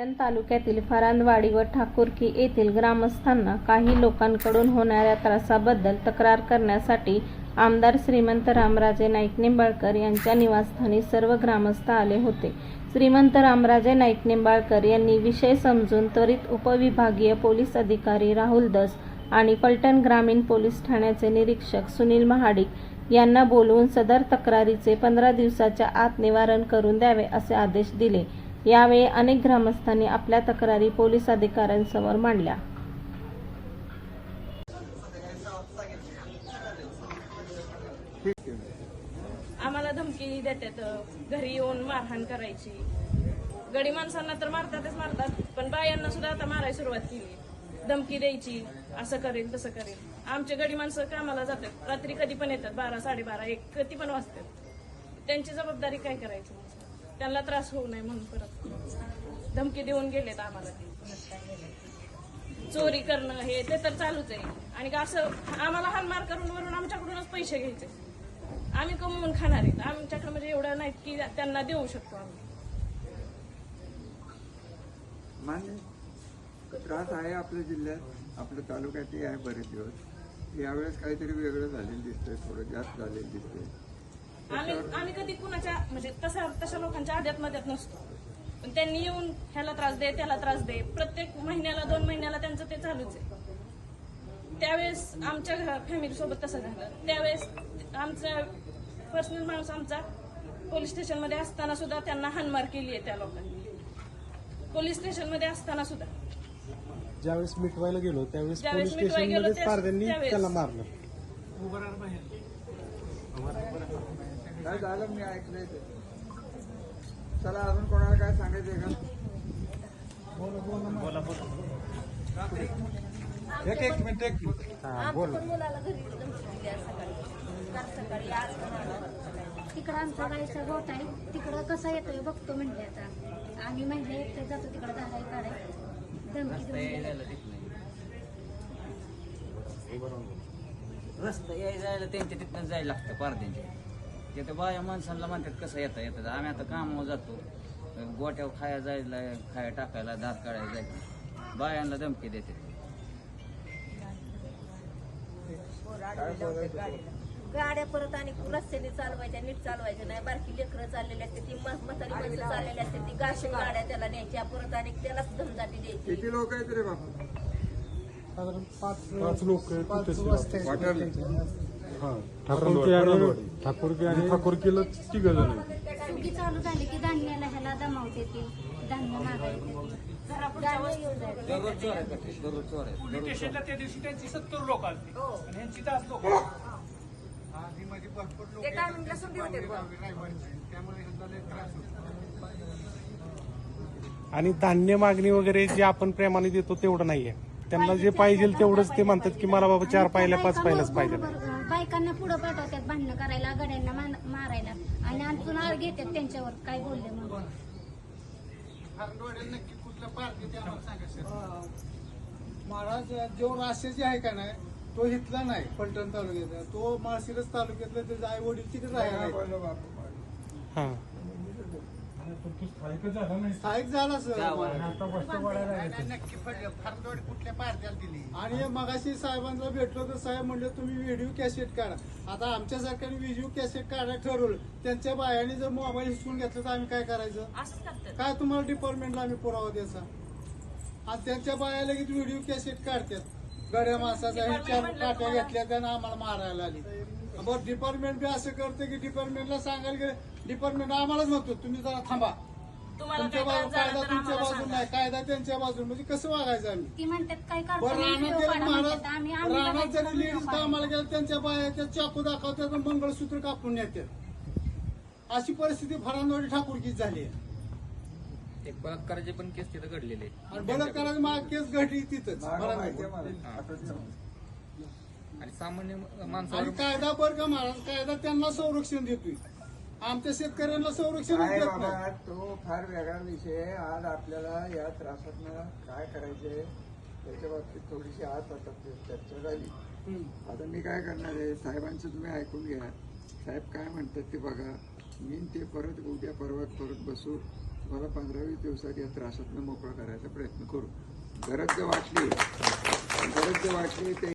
तालुक्यातील फरांदवाडी व ठाकूरकी येथील ग्रामस्थांना काही लोकांकडून होणाऱ्या त्रासाबद्दल तक्रार करण्यासाठी आमदार श्रीमंत रामराजे नाईक निंबाळकर यांच्या निवासस्थानी सर्व ग्रामस्थ आले होते. श्रीमंत रामराजे नाईक निंबाळकर यांनी विषय समजून त्वरित उपविभागीय पोलीस अधिकारी राहुल दस आणि पलटण ग्रामीण पोलीस ठाण्याचे निरीक्षक सुनील महाडिक यांना बोलवून सदर तक्रारीचे पंधरा दिवसाच्या आत निवारण करून द्यावे असे आदेश दिले. यावेळी अनेक ग्रामस्थांनी आपल्या तक्रारी पोलीस अधिकाऱ्यांसमोर मांडल्या. आम्हाला धमकी देतात घरी येऊन मारहाण करायची. गडी माणसांना तर मारतातच मारतात पण बायांना सुद्धा आता मारायला सुरुवात केली. धमकी द्यायची असं करेल तसं करेल आमचे गडी माणसं कामाला जातात रात्री कधी पण येतात बारा साडेबारा एक कधी पण वाजतात. त्यांची जबाबदारी काय करायची? त्यांना त्रास होऊ नये म्हणून परत धमकी देऊन गेलेत आम्हाला. ते चोरी करणं हे ते तर चालूच आहे. आणि असं आम्हाला हानमार करून वरून आमच्याकडूनच पैसे घ्यायचे. आम्ही कमवून खाणार आहेत. आमच्याकडे म्हणजे एवढं नाही की त्यांना देऊ शकतो आम्ही. मान्य त्रास आहे आपल्या जिल्ह्यात. आपल्या तालुक्यातही आहे बरेच दिवस. यावेळेस काहीतरी वेगळं झालेलं दिसतंय थोडं जास्त झालेलं दिसतंय. आम्ही आम्ही कधी कुणाच्या म्हणजे तशा तशा लोकांच्या आद्यात मध्यात नसतो. पण त्यांनी येऊन ह्याला त्रास दे त्याला त्रास दे. प्रत्येक महिन्याला दोन महिन्याला त्यांचं ते चालूच आहे. त्यावेळेस आमच्या फॅमिली सोबत तसं झालं. त्यावेळेस आमचा पर्सनल माणूस आमचा पोलीस स्टेशनमध्ये असताना सुद्धा त्यांना हानमार केली आहे त्या लोकांनी. पोलीस स्टेशनमध्ये असताना सुद्धा. ज्यावेळेस मिटवायला गेलो त्यावेळेस पोलीस मिटवायला गेलो स्टेशनमध्ये त्यावेळेस. त्याला मारलं. काय झालं? मी ऐकलंय ते. चला अजून कोणाला काय सांगायचंय का? एक एक मिनिट एक हा बोल. पण मुलाला घरी आज सकाळी. काल सकाळी आज पण आला. तिकडं आमचा गाईचा गोठ आहे. तिकडं कसा येतोय बघतो म्हणले आता. आम्ही म्हणले एकटे जातो तिकडं धाराय काढाय धमकी देऊन. रस्ता याय जायला त्यांच्या तिथनं जायला लागतं पारद्यांच्या तिथं बाया माणसांना म्हणतात कसं येतं येतं. आम्ही आता कामावर जातो. गोट्यावर खाया जायला खाया टाकायला दात काढायला जायचं. बायांना धमकी देते. गाड्या परत आणि रस्त्याने चालवायच्या नीट चालवायच्या नाही. बारकी लेकरं चाललेली असते ती म्हातारी माणसं चाललेली असते ती गाशी गाड्या त्याला न्यायच्या परत आणि त्यालाच धमदाटी द्यायची. किती लोक आहेत रे बापू? साधारण पाच पाच हा. ठाकूरकी आणि ठाकूरकी आणि ठाकूरकीला तिघ जण आहेत. सुगी चालू झाली की धान्याला ह्याला दमावते ती. धान्य मागायचे धान्य घेऊन जायचं. दररोज चोऱ्या करते दररोज चोऱ्या पोलीस दररोज स्टेशनला त्या दिवशी त्यांची सत्तर लोक आली. आणि यांची तास लोक. ते टायमिंगला सुट्टी होते बुवा. आणि धान्य मागणी वगैरे जे आपण प्रेमाने देतो तेवढं नाहीये. त्यांना जे पाहिजे तेवढंच ते म्हणतात की मला बाबा चार पाहिल्या पाच पाहिल्याच पाहिजे. बायकांना पुढे पाठवतात भांडणं करायला गड्यांना मारायला. आणि आणखून आळ घेतात त्यांच्यावर काय बोलले म्हणून. महाराज जो राशे आहे का नाही तो इथला नाही पलटण तालुक्यातला. तो माळशिरस तालुक्यातला त्याचे आई वडील तिथे राहिला स्थायिक झाला सर. आणि मगाशी साहेबांना भेटलो तर साहेब म्हणले तुम्ही व्हिडिओ कॅसेट काढा. आता आमच्यासारख्याने व्हिडिओ कॅसेट काढायला ठरवलं. त्यांच्या बायाने जर मोबाईल हिसकून घेतला तर आम्ही काय करायचं? असंच करतात. काय तुम्हाला डिपार्टमेंटला आम्ही पुरावा द्यायचा? आणि त्यांच्या बाया लगेच व्हिडिओ कॅसेट काढतात. गड्या माणसाचा हे चार काट्या घेतल्या त्यानं आम्हाला मारायला आली बरं डिपार्टमेंट बी असं करते की डिपार्टमेंटला सांगायला गेलं डिपार्टमेंट आम्हालाच म्हणतो तुम्ही जरा थांबा. तुम्हाला तुमच्या काय बाजू त्रास झाला कायदा तर तुमच्या आम्हाला बाजून सांगा. नाही कायदा त्यांच्या बाजून म्हणजे कसं वागायचं आम्ही? ती म्हणतात काय बरं करतो रानात व्हिडिओ गेले काढा महाराज म्हणतात. आम्ही आम्ही रानात बघायचं जरी व्हिडिओ लेडीज काढा. कामाला गेलं त्यांच्या बायाच्या चाकू दाखवतात आणि मंगळसूत्र कापून नेतात. अशी परिस्थिती फरांदवाडी ठाकूरकीच झाली आहे. एक बलात्काराचे पण केस तिथं घडलेले. आणि बलात्काराची माग केस घडली तिथंच आणि सामान्य आणि माणसावर कायदा बरं का महाराज कायदा त्यांना संरक्षण देतोय. आमच्या शेतकऱ्यांना संरक्षण काय देत बाबा नाही. तो फार वेगळा विषय आहे. आज आपल्याला या त्रासातनं काय करायचंय त्याच्या बाबतीत थोडीशी आज आता चर्चा झाली. हम्म. आता मी काय करणार आहे साहेबांचं तुम्ही ऐकून घ्या. साहेब काय म्हणतात ते बघा. मी ते परत उद्या परवा परत बसू. तुम्हाला पंधरा वीस दिवसात या त्रासातनं मोकळा करायचा प्रयत्न करू. गरज जर वाटली गरज जर वाटली ते